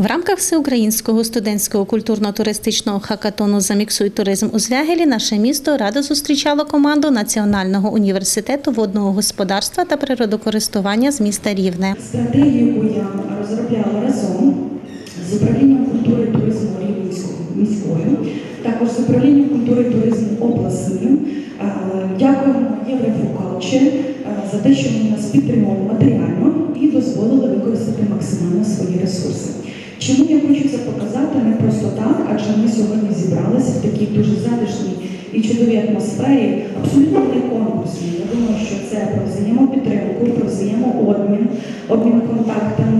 В рамках всеукраїнського студентського культурно-туристичного хакатону Заміксуй туризм у Звягелі наше місто радо зустрічало команду Національного університету водного господарства та природокористування з міста Рівне. Стратегію я розробляла разом з управлінням культури туризму міською, також з управлінням культури туризму обласним. Е, Дякуємо Єврофокалче за те, що вони нас підтримали матеріально і дозволили використати максимально свої ресурси. Чому я показати не просто так, адже ми сьогодні зібралися в такій дуже затишній і чудовій атмосфері, абсолютно не конкурсній. Я думаю, що це про взаємопідтримку, про взаємообмін, обмін контактами,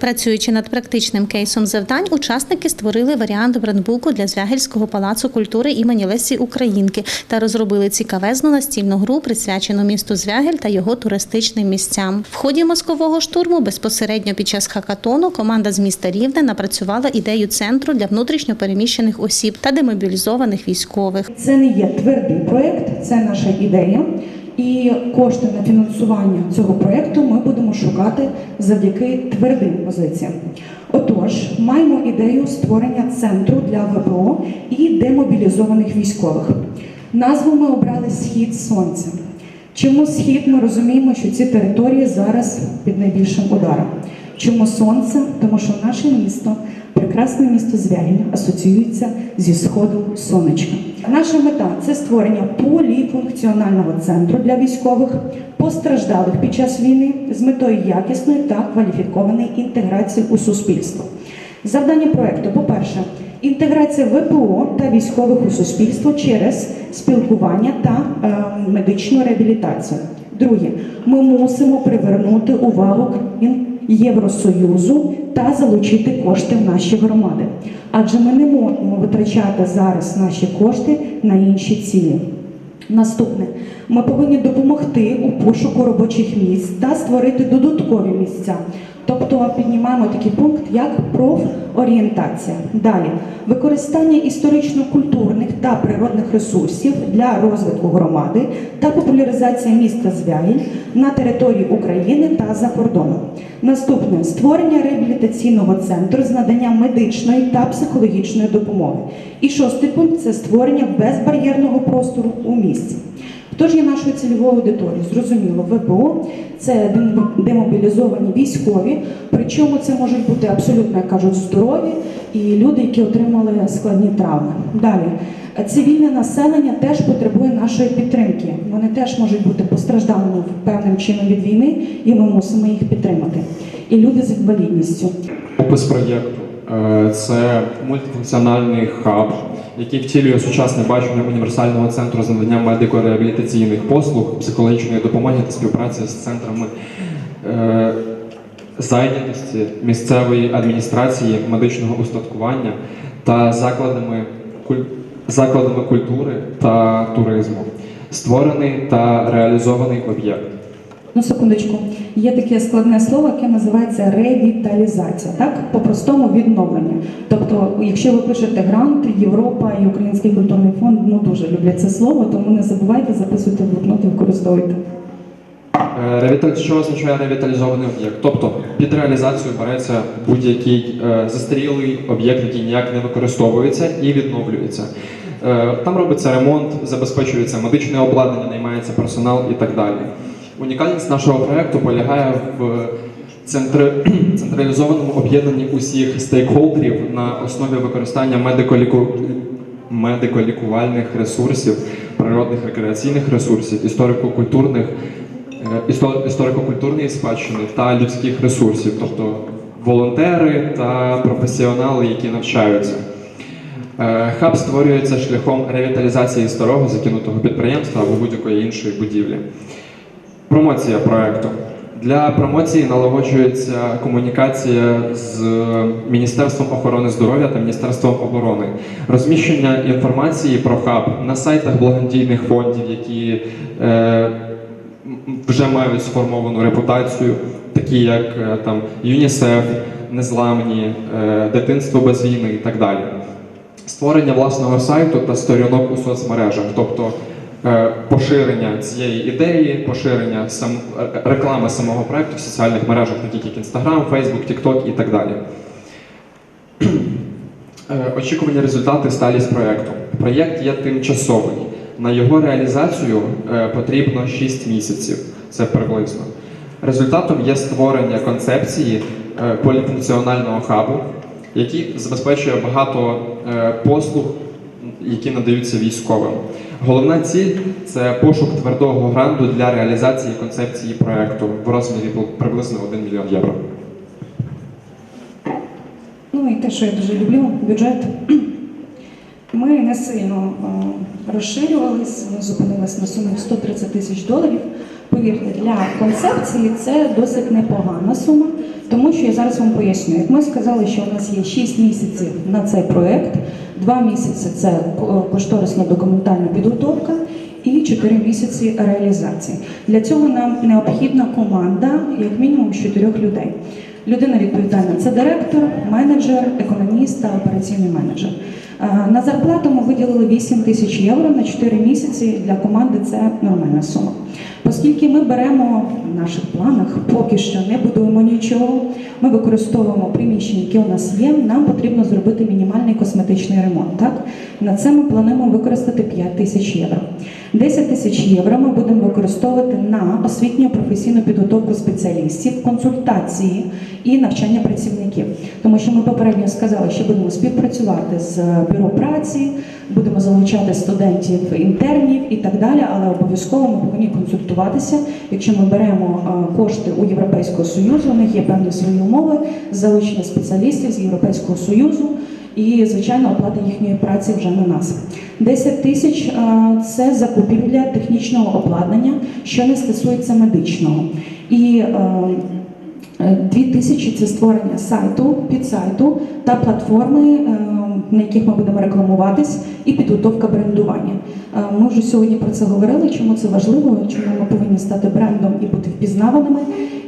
Працюючи над практичним кейсом завдань, учасники створили варіант брендбуку для Звягельського палацу культури імені Лесі Українки та розробили цікавезну настільну гру, присвячену місту Звягель та його туристичним місцям. В ході мозкового штурму безпосередньо під час хакатону команда з міста Рівне напрацювала ідею центру для внутрішньо переміщених осіб та демобілізованих військових. Це не є твердий проєкт, це наша ідея. І кошти на фінансування цього проєкту ми будемо шукати завдяки твердим позиціям. Отож, маємо ідею створення центру для ВПО і демобілізованих військових. Назву ми обрали Схід Сонця. Чому схід? Ми розуміємо, що ці території зараз під найбільшим ударом. Чому сонце? Тому що наше місто, прекрасне місто Звягіль, асоціюється зі сходом сонечка. Наша мета це створення поліфункціонального центру для військових, постраждалих під час війни з метою якісної та кваліфікованої інтеграції у суспільство. Завдання проекту, по-перше, інтеграція ВПО та військових у суспільство через спілкування та е, медичну реабілітацію. Друге, ми мусимо привернути увагу країн Євросоюзу та залучити кошти в наші громади, адже ми не можемо витрачати зараз наші кошти на інші цілі. Наступне, ми повинні допомогти у пошуку робочих місць та створити додаткові місця. Тобто піднімаємо такий пункт, як профорієнтація. Далі використання історично-культурних та природних ресурсів для розвитку громади та популяризація міста Звягіль на території України та за кордоном. Наступне створення реабілітаційного центру з наданням медичної та психологічної допомоги. І шостий пункт це створення безбар'єрного простору у місті. Хто ж є нашою цільовою аудиторією? Зрозуміло, ВПО це демобілізовані військові, причому це можуть бути абсолютно, як кажуть, здорові і люди, які отримали складні травми. Далі. Цивільне населення теж потребує нашої підтримки. Вони теж можуть бути постраждалими певним чином від війни, і ми мусимо їх підтримати. І люди з інвалідністю. Опис проєкту це мультифункціональний хаб, який втілює сучасне бачення універсального центру з надання медико-реабілітаційних послуг, психологічної допомоги та співпраці з центрами е, зайнятості, місцевої адміністрації, медичного устаткування та закладами, закладами культури та туризму. Створений та реалізований об'єкт. Ну, секундочку, є таке складне слово, яке називається ревіталізація, так? По-простому відновлення. Тобто, якщо ви пишете грант, Європа і Український культурний фонд ну дуже люблять це слово, тому не забувайте записуйте блокноти, використовуйте. Е, Ревіталь... Що означає ревіталізований об'єкт? Тобто під реалізацію береться будь-який е, застарілий об'єкт, який ніяк не використовується і відновлюється. Е, там робиться ремонт, забезпечується медичне обладнання, наймається персонал і так далі. Унікальність нашого проекту полягає в централізованому об'єднанні усіх стейкхолдерів на основі використання медико-ліку... медико-лікувальних ресурсів, природних рекреаційних ресурсів, історико-культурних е, істо- історико-культурної спадщини та людських ресурсів, тобто волонтери та професіонали, які навчаються. Е, Хаб створюється шляхом ревіталізації старого закинутого підприємства або будь-якої іншої будівлі. Промоція проекту. Для промоції налагоджується комунікація з Міністерством охорони здоров'я та Міністерством оборони, розміщення інформації про хаб на сайтах благодійних фондів, які е, вже мають сформовану репутацію, такі як е, там ЮНІСЕФ, Незламні, е, Дитинство без війни і так далі. Створення власного сайту та сторінок у соцмережах, тобто поширення цієї ідеї, поширення сам, е, реклами самого проекту в соціальних мережах, таких як Instagram, Facebook, TikTok і так далі. Е, Очікувані результати сталість проєкту. Проєкт є тимчасовий. На його реалізацію е, потрібно 6 місяців. Це приблизно. Результатом є створення концепції е, поліфункціонального хабу, який забезпечує багато е, послуг, які надаються військовим. Головна ціль це пошук твердого гранту для реалізації концепції проєкту в розмірі приблизно 1 мільйон євро. Ну і те, що я дуже люблю, бюджет. Ми не сильно е, розширювались, ми зупинились на сумі 130 тисяч доларів. Повірте, для концепції це досить непогана сума, тому що я зараз вам поясню. Як ми сказали, що у нас є 6 місяців на цей проект, 2 місяці це ко- кошторисна документальна підготовка і 4 місяці реалізації. Для цього нам необхідна команда, як мінімум, з 4 людей. Людина відповідальна це директор, менеджер, економіст та операційний менеджер. Е, На зарплату ми виділили 8 тисяч євро на 4 місяці. Для команди це нормальна сума. Оскільки ми беремо в наших планах, поки що не будуємо нічого, ми використовуємо приміщення, які у нас є. Нам потрібно зробити мінімальний косметичний ремонт. Так на це ми плануємо використати 5 тисяч євро. 10 тисяч євро ми будемо використовувати на освітню професійну підготовку спеціалістів, консультації і навчання працівників. Тому що ми попередньо сказали, що будемо співпрацювати з бюро праці, будемо залучати студентів, інтернів і так далі, але обов'язково ми повинні консультуватися. Якщо ми беремо кошти у Європейського Союзу, у них є певні свої умови залучення спеціалістів з Європейського Союзу. І, звичайно, оплата їхньої праці вже на нас. 10 тисяч це закупівля технічного обладнання, що не стосується медичного. І е, е, 2 тисячі це створення сайту, підсайту та платформи, е, на яких ми будемо рекламуватись, і підготовка брендування. Е, Ми вже сьогодні про це говорили, чому це важливо, чому ми повинні стати брендом і бути впізнаваними.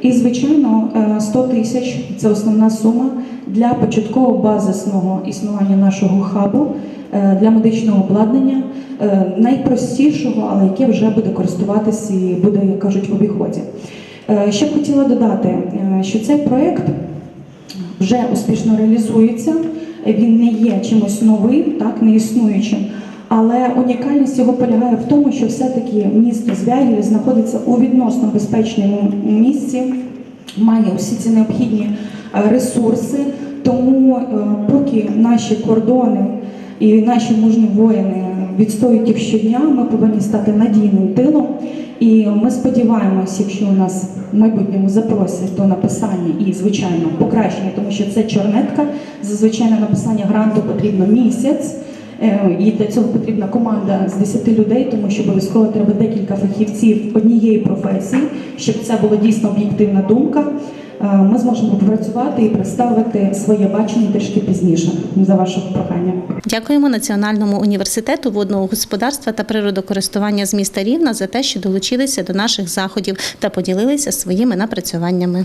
І, звичайно, е, 100 тисяч це основна сума для початкового базисного існування нашого хабу е, для медичного обладнання, е, найпростішого, але яке вже буде користуватися і буде, як кажуть, в обіході. Е, Ще б хотіла додати, е, що цей проєкт вже успішно реалізується. Він не є чимось новим, так не існуючим. Але унікальність його полягає в тому, що все-таки місто Звягіль знаходиться у відносно безпечному місці, має усі ці необхідні е, ресурси. Тому е, поки наші кордони і наші мужні воїни відстоюють їх щодня, ми повинні стати надійним тилом. І ми сподіваємось, якщо у нас в майбутньому запросять до написання і, звичайно, покращення, тому що це чорнетка. Зазвичай на написання гранту потрібно місяць. Е, І для цього потрібна команда з 10 людей, тому що обов'язково треба декілька фахівців однієї професії, щоб це була дійсно об'єктивна думка. Е, Ми зможемо попрацювати і представити своє бачення трішки пізніше за ваше прохання. Дякуємо Національному університету водного господарства та природокористування з міста Рівна за те, що долучилися до наших заходів та поділилися своїми напрацюваннями.